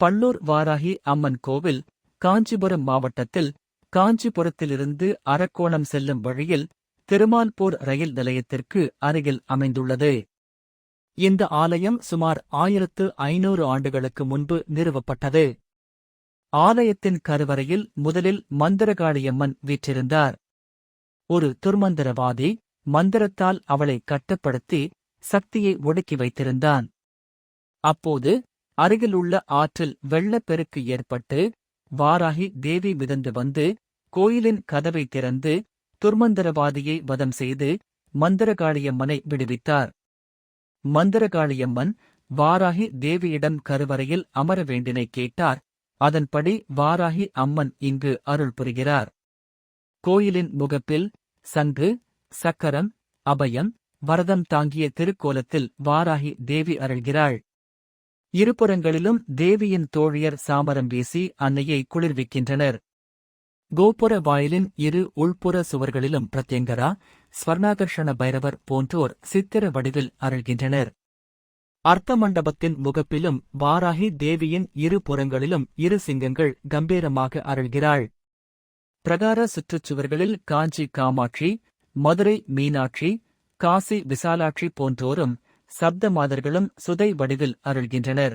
பள்ளூர் வாராகி அம்மன் கோவில் காஞ்சிபுரம் மாவட்டத்தில் காஞ்சிபுரத்திலிருந்து அரக்கோணம் செல்லும் வழியில் திருமால்பூர் ரயில் நிலையத்திற்கு அருகில் அமைந்துள்ளது. இந்த ஆலயம் சுமார் ஆயிரத்து ஐநூறு ஆண்டுகளுக்கு முன்பு நிறுவப்பட்டது. ஆலயத்தின் கருவறையில் முதலில் மந்திரகாளியம்மன் வீற்றிருந்தார். ஒரு துர்மந்திரவாதி மந்திரத்தால் அவளை கட்டுப்படுத்தி சக்தியை ஒடுக்கி வைத்திருந்தான். அப்போது அருகிலுள்ள ஆற்றில் வெள்ளப்பெருக்கு ஏற்பட்டு வாராகி தேவி மிதந்து வந்து கோயிலின் கதவை திறந்து துர்மந்திரவாதியை வதம் செய்து மந்திரகாளியம்மனை விடுவித்தார். மந்திரகாளியம்மன் வாராகி தேவியிடம் கருவறையில் அமர வேண்டினை கேட்டார். அதன்படி வாராகி அம்மன் இங்கு அருள் புரிகிறார். கோயிலின் முகப்பில் சங்கு சக்கரம் அபயம் வரதம் தாங்கிய திருக்கோலத்தில் வாராகி தேவி அருள்கிறாள். இருபுறங்களிலும் தேவியின் தோழியர் சாமரம் வீசி அன்னையை குளிர்விக்கின்றனர். கோபுர வாயிலின் இரு உள்புற சுவர்களிலும் பிரத்யங்கரா ஸ்வர்ணாகர்ஷண பைரவர் போன்றோர் சித்திர வடிவில் அருள்கின்றனர். அர்த்த மண்டபத்தின் முகப்பிலும் வாராகி தேவியின் இரு புறங்களிலும் இரு சிங்கங்கள் கம்பீரமாக அருள்கிறாள். பிரகார சுற்றுச்சுவர்களில் காஞ்சி காமாட்சி மதுரை மீனாட்சி காசி விசாலாட்சி போன்றோரும் சப்த மாதர்களும் சுதை வடிவில் அருள்கின்றனர்.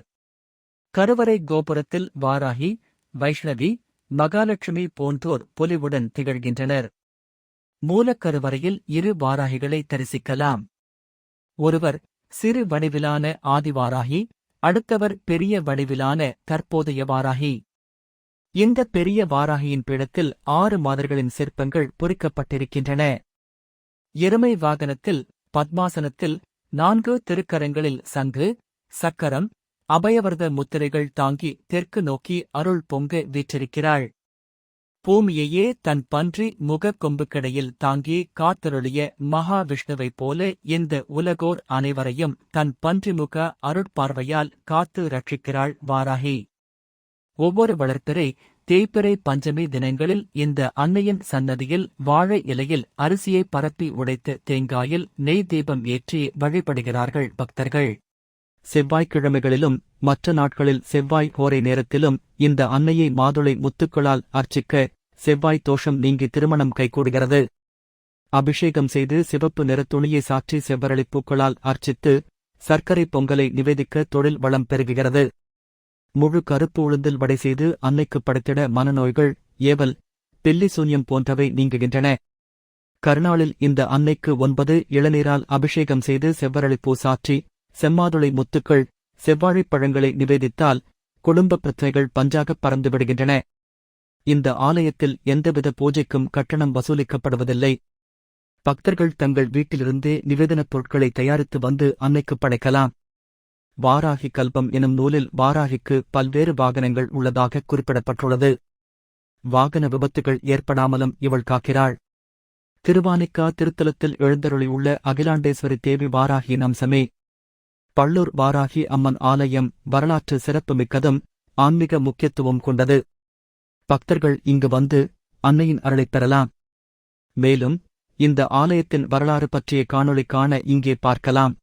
கருவறை கோபுரத்தில் வாராகி வைஷ்ணவி மகாலட்சுமி போன்றோர் பொலிவுடன் திகழ்கின்றனர். மூலக்கருவறையில் இரு வாராகிகளை தரிசிக்கலாம். ஒருவர் சிறு வடிவிலான ஆதிவாராகி அடுத்தவர் பெரிய வடிவிலான தற்போதைய வாராகி இந்த பெரிய வாராகியின் பீடத்தில் ஆறு மாதர்களின் சிற்பங்கள் பொறிக்கப்பட்டிருக்கின்றன. எருமை வாகனத்தில் பத்மாசனத்தில் நான்கு திருக்கரங்களில் சங்கு சக்கரம் அபயவர்த முத்திரைகள் தாங்கி தெற்கு நோக்கி அருள் பொங்க வீற்றிருக்கிறாள். பூமியையே தன் பன்றி முகக் கொம்புக்கிடையில் தாங்கி காத்தருளிய மகாவிஷ்ணுவைப் போல இந்த உலகோர் அனைவரையும் தன் பன்றிமுக அருட்பார்வையால் காத்து ரட்சிக்கிறாள் வாராகி. ஒவ்வொரு வளர்த்தரை தேய்பிறை பஞ்சமி தினங்களில் இந்த அன்னையின் சன்னதியில் வாழை இலையில் அரிசியை பரப்பி உடைத்து தேங்காயில் நெய் தீபம் ஏற்றி வழிபடுகிறார்கள் பக்தர்கள். செவ்வாய்க்கிழமைகளிலும் மற்ற நாட்களில் செவ்வாய் கோரை நேரத்திலும் இந்த அன்னையை மாதுளை முத்துக்களால் அர்ச்சிக்க செவ்வாய் தோஷம் நீங்கி திருமணம் கைகூடுகிறது. அபிஷேகம் செய்து சிவப்பு நிறத்துணியை சாற்றி செவ்வரளிப் பூக்களால் அர்ச்சித்து சர்க்கரை பொங்கலை நிவேதிக்க தொழில் வளம் பெருகுகிறது. முழு கருப்பு உளுந்தில் வடை செய்து அன்னைக்கு படைத்திட மனநோய்கள் ஏவல் பில்லி சூன்யம் போன்றவை நீங்குகின்றன. கருநாளில் இந்த அன்னைக்கு ஒன்பது இளநீரால் அபிஷேகம் செய்து செவ்வரளிப்பூ சாற்றி செம்மாதுளை முத்துக்கள் செவ்வாழைப் பழங்களை நிவேதித்தால் குடும்ப பிரச்சனைகள் பஞ்சாகப் பறந்துவிடுகின்றன இந்த ஆலயத்தில் எந்தவித பூஜைக்கும் கட்டணம் வசூலிக்கப்படுவதில்லை. பக்தர்கள் தங்கள் வீட்டிலிருந்தே நிவேதனப் பொருட்களை தயாரித்து வந்து அன்னைக்கு படைக்கலாம். வாராகி கல்பம் எனும் நூலில் வாராகிக்கு பல்வேறு வாகனங்கள் உள்ளதாக குறிப்பிடப்பட்டுள்ளது. வாகன விபத்துகள் ஏற்படாமலும் இவள் காக்கிறாள். திருவானிக்கா திருத்தலத்தில் எழுந்தருளியுள்ள அகிலாண்டேஸ்வரி தேவி வாராகியின் அம்சமே பள்ளூர் வாராகி அம்மன் ஆலயம் வரலாற்று சிறப்புமிக்கதும் ஆன்மீக முக்கியத்துவம் கொண்டது. பக்தர்கள் இங்கு வந்து அன்னையின் அருளைப் பெறலாம். மேலும் இந்த ஆலயத்தின் வரலாறு பற்றிய காணொளி காண இங்கே பார்க்கலாம்.